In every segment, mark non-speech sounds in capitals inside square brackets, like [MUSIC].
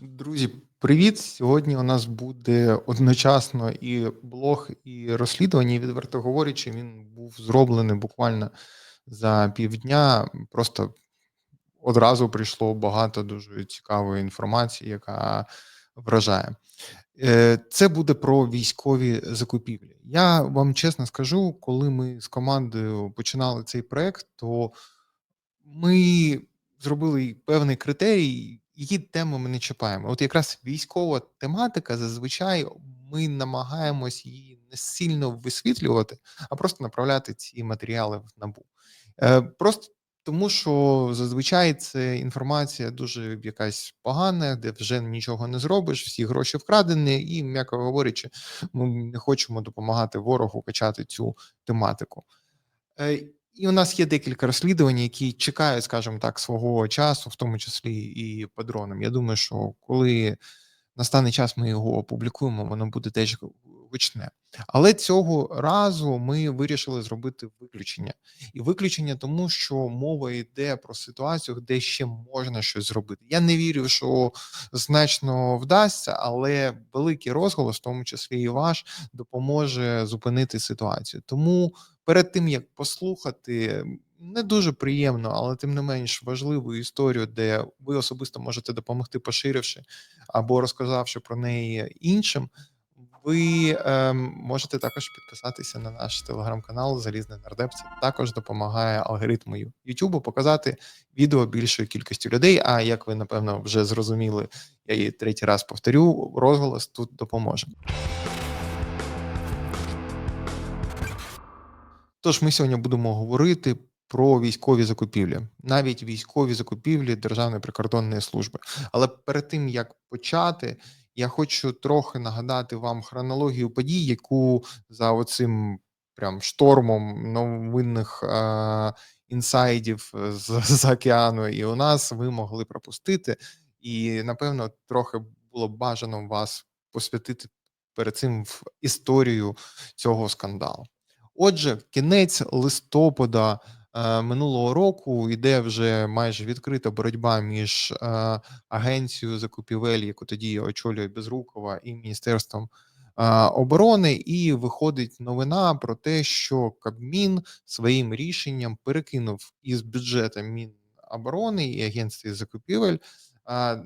Друзі, привіт! Сьогодні у нас буде одночасно і блог, і розслідування. І відверто говорячи, він був зроблений буквально за півдня. Просто одразу прийшло багато дуже цікавої інформації, яка вражає. Е, Це буде про військові закупівлі. Я вам чесно скажу, коли ми з командою починали цей проект, то ми зробили певний критерій, які теми ми не чіпаємо. От якраз військова тематика, зазвичай ми намагаємось її не сильно висвітлювати, а просто направляти ці матеріали в НАБУ. Е, Просто тому, що зазвичай це інформація дуже якась погана, де вже нічого не зробиш, всі гроші вкрадені, і, м'яко говорячи, ми не хочемо допомагати ворогу качати цю тематику. Е, і у нас є декілька розслідувань, які чекають, скажімо так, свого часу, в тому числі і по дронам. Я думаю, що коли настане час, ми його опублікуємо, воно буде теж гучне. Але цього разу ми вирішили зробити виключення. І виключення тому, що мова йде про ситуацію, де ще можна щось зробити. Я не вірю, що значно вдасться, але великий розголос, в тому числі і ваш, допоможе зупинити ситуацію. Тому перед тим як послухати. Не дуже приємно, але тим не менш важливу історію, де ви особисто можете допомогти, поширивши або розказавши про неї іншим. Ви е, можете також підписатися на наш телеграм-канал Залізний нардеп. Це також допомагає алгоритму YouTube показати відео більшої кількості людей. А як ви напевно вже зрозуміли, я її третій раз повторю, розголос тут допоможе. Тож ми сьогодні будемо говорити про військові закупівлі, навіть військові закупівлі Державної прикордонної служби. Але перед тим як почати, я хочу трохи нагадати вам хронологію подій, яку за оцим прям штормом новинних е, інсайдів з, з океану і у нас ви могли пропустити. І напевно трохи було б бажано вас посвятити перед цим в історію цього скандалу. Отже, кінець листопада е, минулого року йде вже майже відкрита боротьба між е, агенцією закупівель, яку тоді очолює Безрукова, і міністерством е, оборони. І виходить новина про те, що Кабмін своїм рішенням перекинув із бюджету Міноборони і агентстві закупівель. Е,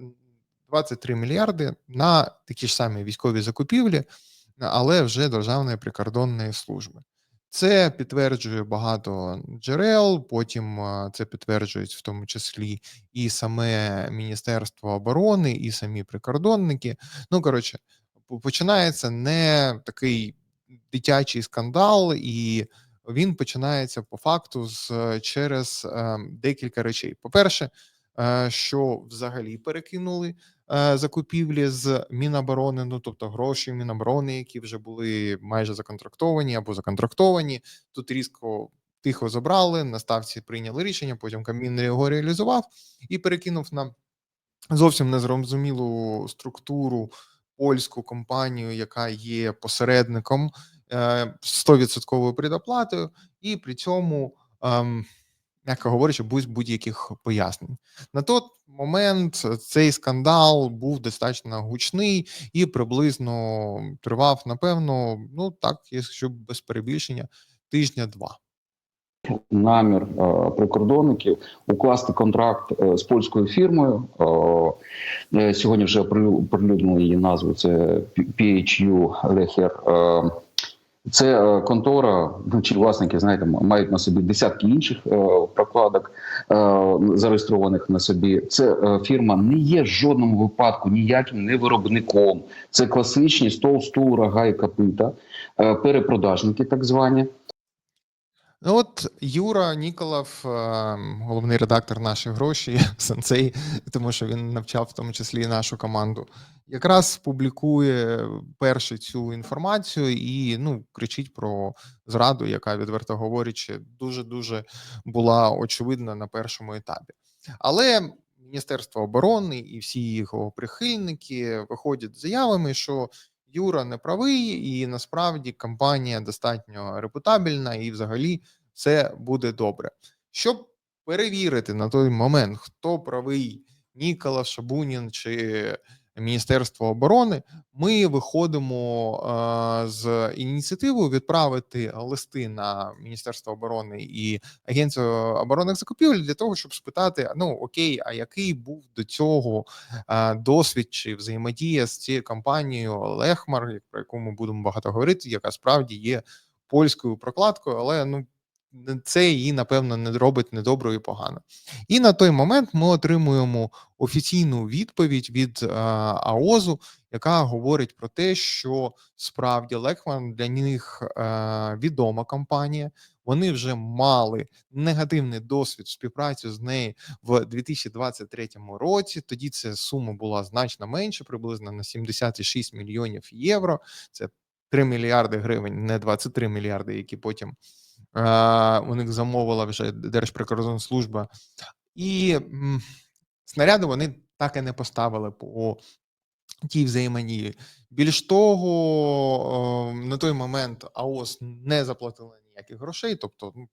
23 мільярди на такі ж самі військові закупівлі, але вже Державної прикордонної служби. Це підтверджує багато джерел. Потім це підтверджують в тому числі і саме Міністерство оборони, і самі прикордонники. Ну коротше, починається не такий дитячий скандал, і він починається по факту з через е, декілька речей. По перше, е, що взагалі перекинули Е, закупівлі з Міноборони, ну тобто гроші Міноборони, які вже були майже законтрактовані або законтрактовані. Тут різко тихо забрали, на ставці прийняли рішення. Потім Кабмін його реалізував і перекинув на зовсім незрозумілу структуру польську компанію, яка є посередником 100% е, предоплатою, і при цьому. М'яко говорячи, без будь-яких пояснень. На той момент цей скандал був достатньо гучний і приблизно тривав, напевно, ну так, якщо без перебільшення, тижня-два. Намір е, прикордонників укласти контракт е, з польською фірмою. Е, сьогодні вже оприлюднили її назву. Це PHU Lecher. Е, це е, контора, ну чи власники знаєте, мають на собі десятки інших е, прокладок е, зареєстрованих на собі. Це фірма не є в жодному випадку ніяким не виробником. Це класичні стол, стул, рога і копита, перепродажники, так звані. Ну от Юра Ніколов, головний редактор наших гроші, [LAUGHS] сенсей, тому що він навчав в тому числі і нашу команду якраз публікує першу цю інформацію і ну кричить про зраду, яка відверто говорячи, дуже дуже була очевидна на першому етапі. Але Міністерство оборони і всі його прихильники виходять з заявами, що Юра не правий, і насправді компанія достатньо репутабельна, і взагалі все буде добре. Щоб перевірити на той момент, хто правий, Нікола Шабунін чи Міністерство оборони, ми виходимо е, з ініціативою відправити листи на Міністерство оборони і Агенцію оборонних закупівель для того, щоб спитати: ну окей, а який був до цього е, досвід чи взаємодія з цією компанією Лехмар, про яку ми будемо багато говорити, яка справді є польською прокладкою, але ну це її напевно не робить недобро і погано. І на той момент ми отримуємо офіційну відповідь від е, АОЗу, яка говорить про те, що справді Лекман для них е, відома компанія. Вони вже мали негативний досвід співпраці з нею в 2023 році. Тоді ця сума була значно менше, приблизно на 76 мільйонів євро. Це 3 мільярди гривень, не 23 мільярди, які потім у них замовила вже Держприкордонслужба. І снаряди вони так і не поставили по тій взаємодії. Більш того, на той момент АОС не заплатила ніяких грошей, тобто, ну,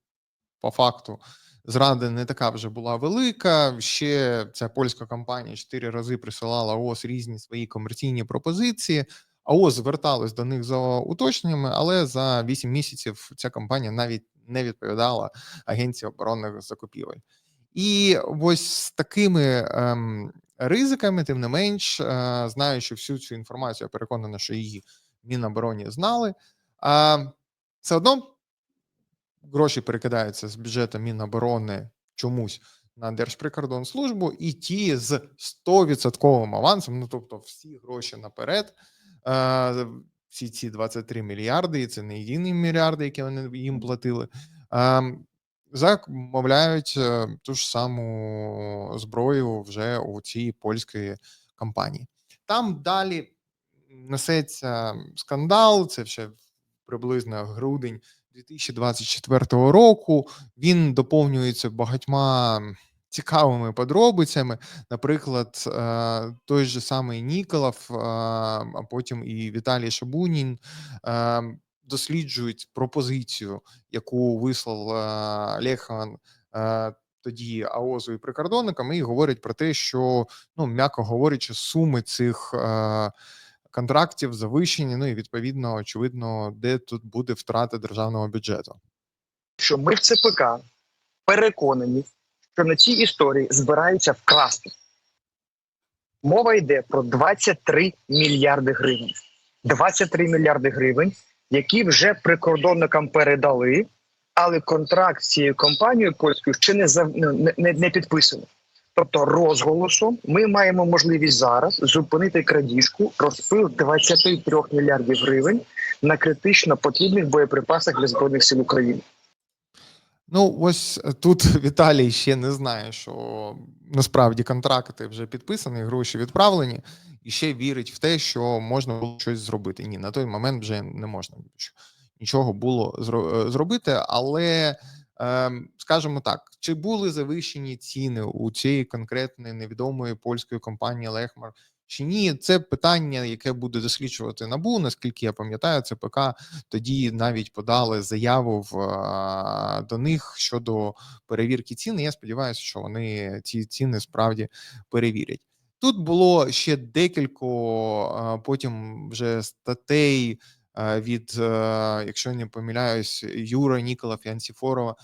по факту, зрада не така вже була велика. Ще ця польська компанія чотири рази присилала АОС різні свої комерційні пропозиції. АОС зверталась до них за уточненнями, але за 8 місяців ця компанія навіть не відповідала Агенції оборонних закупівель. І ось з такими ем, ризиками, тим не менш, е, знаючи всю цю інформацію, я переконана, що її Мінобороні знали. А все одно гроші перекидаються з бюджету Міноборони чомусь на Держприкордонслужбу, і ті з 100% авансом, ну тобто всі гроші наперед, всі ці 23 мільярди, і це не єдині мільярди, які вони їм платили. замовляють е, ту ж саму зброю вже у цій польської компанії. Там далі несеться скандал. Це ще приблизно грудень 2024 року. Він доповнюється багатьма цікавими подробицями. Наприклад, е, той же самий Ніколов, е, а потім і Віталій Шабунін е, досліджують пропозицію, яку вислав Лехан тоді АОЗу і прикордонникам, і говорять про те, що ну м'яко говорячи, суми цих контрактів завищені. Ну і відповідно, очевидно, де тут буде втрата державного бюджету. що ми в ЦПК переконані, що на цій історії збираються вкрасти. Мова йде про 23 мільярди гривень. 23 мільярди гривень, які вже прикордонникам передали, але контракт з цією компанією польською ще не не, не, підписано. Тобто, розголосом ми маємо можливість зараз зупинити крадіжку, розпил 23 мільярдів гривень на критично потрібних боєприпасах для збройних сил України. Ну, ось е, тут [LAUGHS] Віталій ще не знає, що насправді контракти вже підписані, гроші відправлені, і ще вірить в те, що можна було щось зробити. Ні, на той момент вже не можна нічого було е, зробити. Але ем, скажімо так, чи були завищені ціни у цієї конкретної невідомої польської компанії Лехмар? Чи ні, це питання, яке буде досліджувати набу. Наскільки я пам'ятаю, ЦПК тоді навіть подали заяву в до них щодо перевірки цін. Я сподіваюся, що вони ці ціни справді перевірять. Тут було ще декілька а, потім вже статей від, якщо не помиляюсь, Юра Ніколов і Ансіфорова.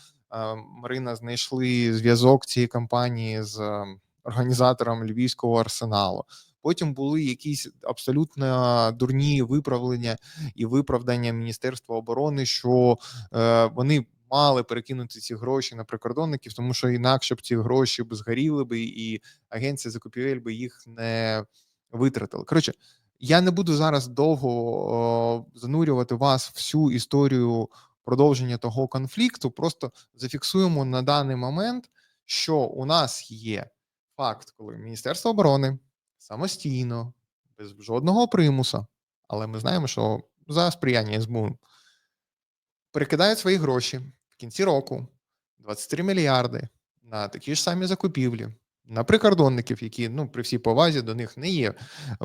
Марина знайшли зв'язок цієї компанії з організатором львівського арсеналу. Потім були якісь абсолютно дурні виправлення і виправдання Міністерства оборони, що е, вони мали перекинути ці гроші на прикордонників, тому що інакше б ці гроші б згоріли би, і агенція закупівель би їх не витратила. Коротше, я не буду зараз довго о, занурювати вас всю історію продовження того конфлікту. Просто зафіксуємо на даний момент, що у нас є факт, коли Міністерство оборони самостійно, без жодного примуса, але ми знаємо, що за сприяння СБУ перекидають свої гроші в кінці року 23 мільярди на такі ж самі закупівлі, на прикордонників, які ну при всій повазі до них не є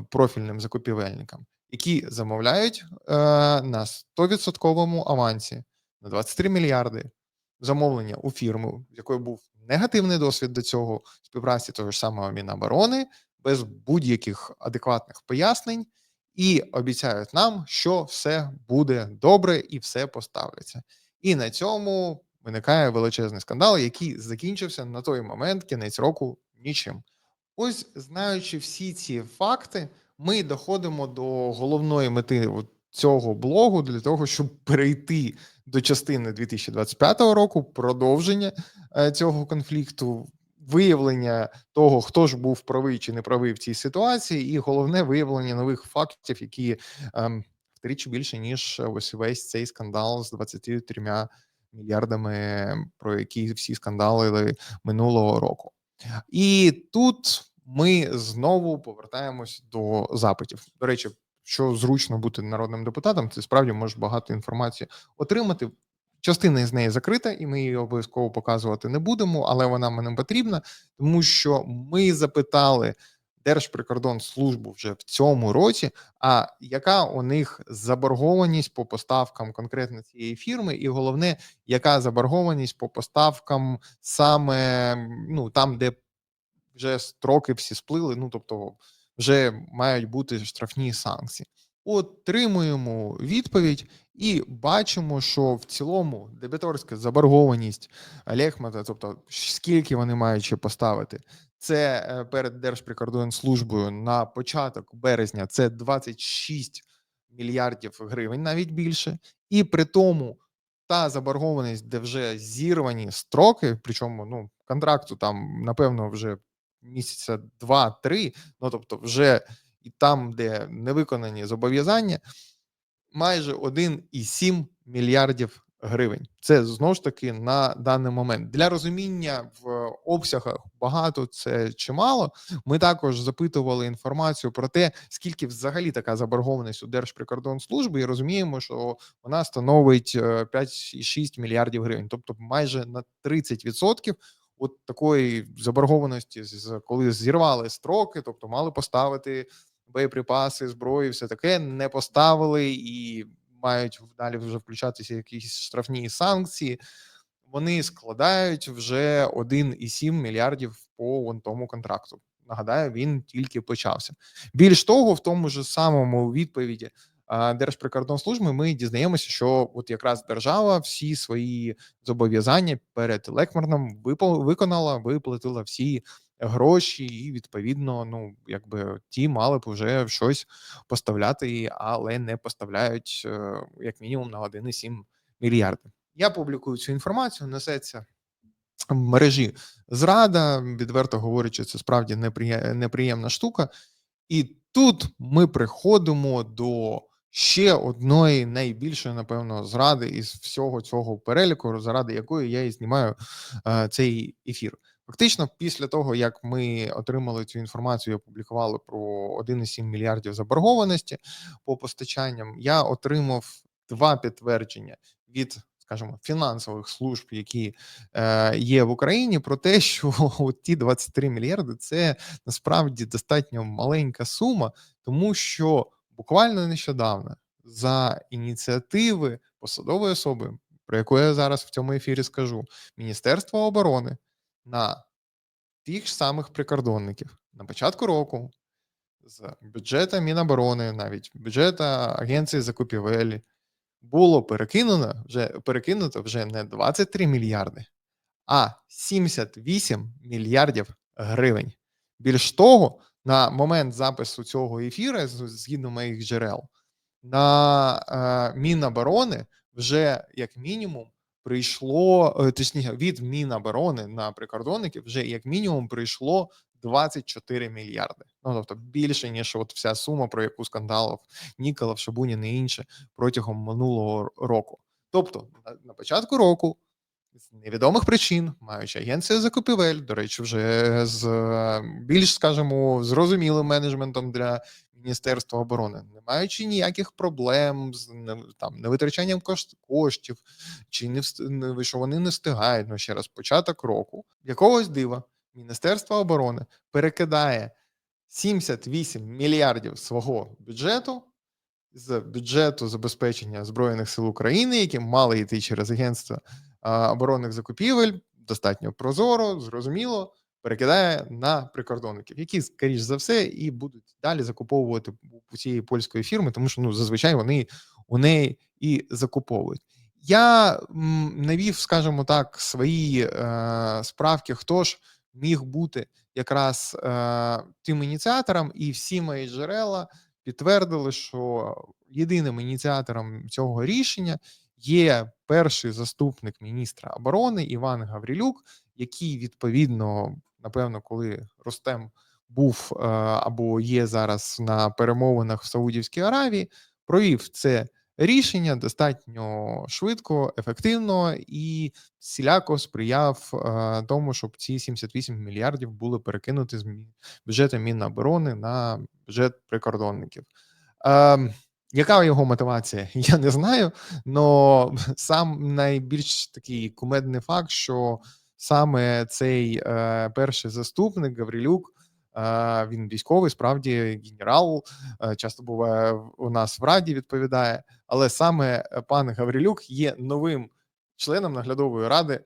профільним закупівельникам, які замовляють е, на 100% авансі на 23 мільярди. Замовлення у фірму, з якою був негативний досвід до цього співпраці того ж самого Міноборони, без будь-яких адекватних пояснень і обіцяють нам, що все буде добре і все поставиться. І на цьому виникає величезний скандал, який закінчився на той момент, кінець року, нічим. Ось, знаючи всі ці факти, ми доходимо до головної мети цього блогу для того, щоб перейти до частини 2025 року, продовження е, цього конфлікту, виявлення того, хто ж був правий чи не правий в цій ситуації, і головне виявлення нових фактів, які ем, втричі більше ніж ось весь цей скандал з 23 мільярдами, про які всі скандалили минулого року. І тут ми знову повертаємось до запитів. До речі, що зручно бути народним депутатом, ти справді можеш багато інформації отримати. Частина з неї закрита, і ми її обов'язково показувати не будемо, але вона нам потрібна, тому що ми запитали Держприкордонслужбу вже в цьому році. А яка у них заборгованість по поставкам конкретно цієї фірми, і головне, яка заборгованість по поставкам саме ну там, де вже строки всі сплили, ну тобто вже мають бути штрафні санкції. Отримуємо відповідь і бачимо, що в цілому дебіторська заборгованість Лехмата, тобто скільки вони мають ще поставити, це е, перед Держприкордонслужбою на початок березня це 26 мільярдів гривень, навіть більше, і при тому та заборгованість, де вже зірвані строки, причому ну контракту там напевно вже місяця два-три, ну тобто, вже і там, де не виконані зобов'язання, майже 1,7 мільярдів гривень. Це знову ж таки на даний момент. Для розуміння в обсягах багато це чимало. Ми також запитували інформацію про те, скільки взагалі така заборгованість у Держприкордонслужби, і розуміємо, що вона становить е, 5,6 мільярдів гривень, тобто майже на 30% от такої заборгованості, коли зірвали строки, тобто мали поставити боєприпаси, зброю, все таке не поставили і мають далі вже включатися якісь штрафні санкції. Вони складають вже 1,7 мільярдів по вон тому контракту. Нагадаю, він тільки почався. Більш того, в тому ж самому відповіді Держприкордонслужби ми дізнаємося, що от якраз держава всі свої зобов'язання перед Лекмарном виконала, виплатила всі гроші, і відповідно, ну якби ті мали б вже щось поставляти, але не поставляють е, як мінімум на 1,7 мільярди. Я публікую цю інформацію, несеться в мережі зрада, відверто говорячи, це справді неприємна штука. І тут ми приходимо до ще одної найбільшої, напевно, зради із всього цього переліку, заради якої я і знімаю е, цей ефір. Фактично, після того як ми отримали цю інформацію, опублікували про 1,7 мільярдів заборгованості по постачанням, я отримав два підтвердження від, скажімо, фінансових служб, які е, є в Україні, про те, [LAUGHS] що от ті 23 мільярди це насправді достатньо маленька сума, тому що буквально нещодавно за ініціативи посадової особи, про яку я зараз в цьому ефірі скажу, Міністерства оборони на тих ж самих прикордонників на початку року з бюджету Міноборони, навіть бюджету Агенції закупівель було перекинуто вже перекинуто вже не 23 мільярди, а 78 мільярдів гривень. Більш того, на момент запису цього ефіру, згідно моїх джерел, на е, Міноборони вже як мінімум прийшло, е, точніше, від Міноборони на прикордонників вже як мінімум прийшло 24 мільярди. Ну тобто більше ніж от вся сума, про яку скандалив Ніколов, Шабунін і інше протягом минулого року. Тобто, на, на початку року. З невідомих причин, маючи агенцію закупівель, до речі, вже з е, більш, скажімо, зрозумілим менеджментом для Міністерства оборони, не маючи ніяких проблем з там невитрачанням кошт, коштів, чи не вст- що вони не встигають. Ну ще раз, початок року якогось дива Міністерство оборони перекидає 78 мільярдів свого бюджету з бюджету забезпечення збройних сил України, які мали йти через агентство оборонних закупівель, достатньо прозоро, зрозуміло, перекидає на прикордонників, які, скоріш за все, і будуть далі закуповувати у цієї польської фірми, тому що ну зазвичай вони у неї і закуповують. Я навів, скажімо так, свої е, справки, хто ж міг бути якраз е, тим ініціатором, і всі мої джерела підтвердили, що єдиним ініціатором цього рішення є перший заступник міністра оборони Іван Гаврилюк, який відповідно, напевно, коли Ростем був е, або є зараз на перемовинах в Саудівській Аравії, провів це рішення достатньо швидко, ефективно і всіляко сприяв е, тому, щоб ці 78 мільярдів були перекинуті з бюджету Міноборони на бюджет прикордонників. Е, яка його мотивація? [LAUGHS] Я не знаю. але сам найбільш такий кумедний факт, що саме цей е, перший заступник Гаврилюк, е, він військовий, справді генерал, е, часто буває у нас в Раді відповідає, але саме пан Гаврилюк є новим членом наглядової ради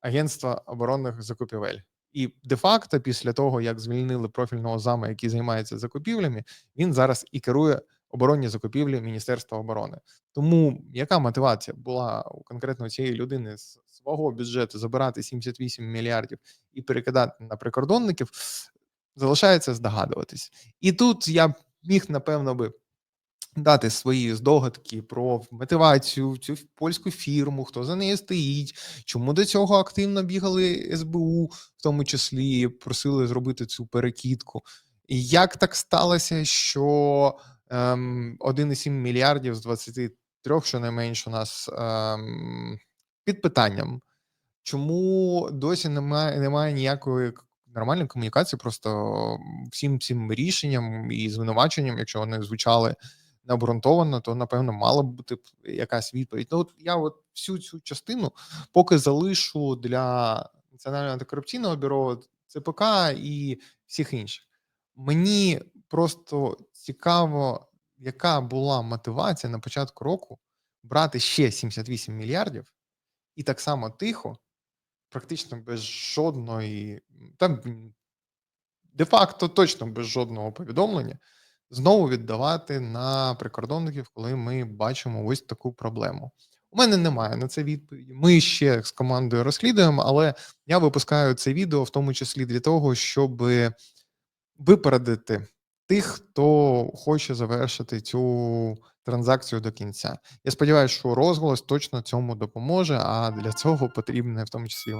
Агентства оборонних закупівель. І де-факто, після того, як звільнили профільного зама, який займається закупівлями, він зараз і керує оборонні закупівлі Міністерства оборони. Тому яка мотивація була у конкретно цієї людини з свого бюджету забирати 78 мільярдів і перекидати на прикордонників, залишається здогадуватись. І тут я міг, напевно, би дати свої здогадки про мотивацію цю польську фірму, хто за нею стоїть, чому до цього активно бігали СБУ, в тому числі просили зробити цю перекидку. І як так сталося, що 1,7 мільярдів з 23, щонайменш у нас ем, під питанням. Чому досі немає, немає ніякої нормальної комунікації? Просто всім цим рішенням і звинуваченням, якщо вони звучали необґрунтовано, то напевно мала б бути якась відповідь. Ну, от я от всю цю частину поки залишу для Національного антикорупційного бюро, ЦПК і всіх інших. Мені просто цікаво, яка була мотивація на початку року брати ще 78 мільярдів і так само тихо, практично без жодної, там де-факто точно без жодного повідомлення, знову віддавати на прикордонників, коли ми бачимо ось таку проблему. У мене немає на це відповіді. Ми ще з командою розслідуємо, але я випускаю це відео в тому числі для того, щоб випередити тих, хто хоче завершити цю транзакцію до кінця. Я сподіваюся, що розголос точно цьому допоможе. А для цього потрібна в тому числі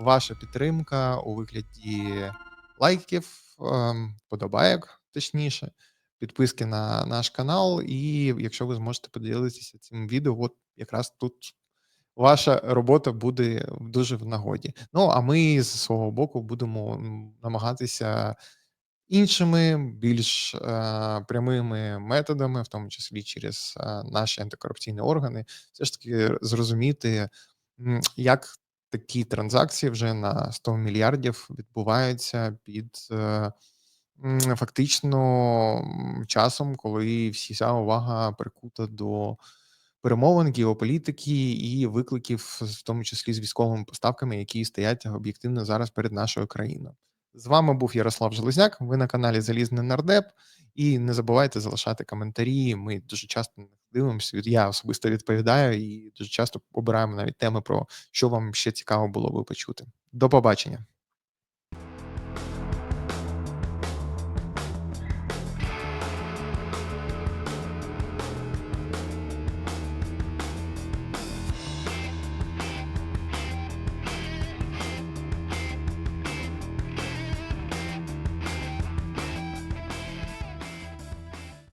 ваша підтримка у вигляді лайків, ем, подобайок, точніше, підписки на наш канал. І якщо ви зможете поділитися цим відео, от якраз тут ваша робота буде дуже в нагоді. Ну а ми з свого боку будемо намагатися іншими, більш е, прямими методами, в тому числі через е, наші антикорупційні органи, все ж таки зрозуміти, як такі транзакції вже на 100 мільярдів відбуваються під е, фактично часом, коли вся увага прикута до перемовин, геополітики і викликів, в тому числі з військовими поставками, які стоять об'єктивно зараз перед нашою країною. З вами був Ярослав Железняк. Ви на каналі Залізний Нардеп. І не забувайте залишати коментарі. Ми дуже часто дивимося. Я особисто відповідаю і дуже часто обираємо навіть теми, про що вам ще цікаво було би почути. До побачення.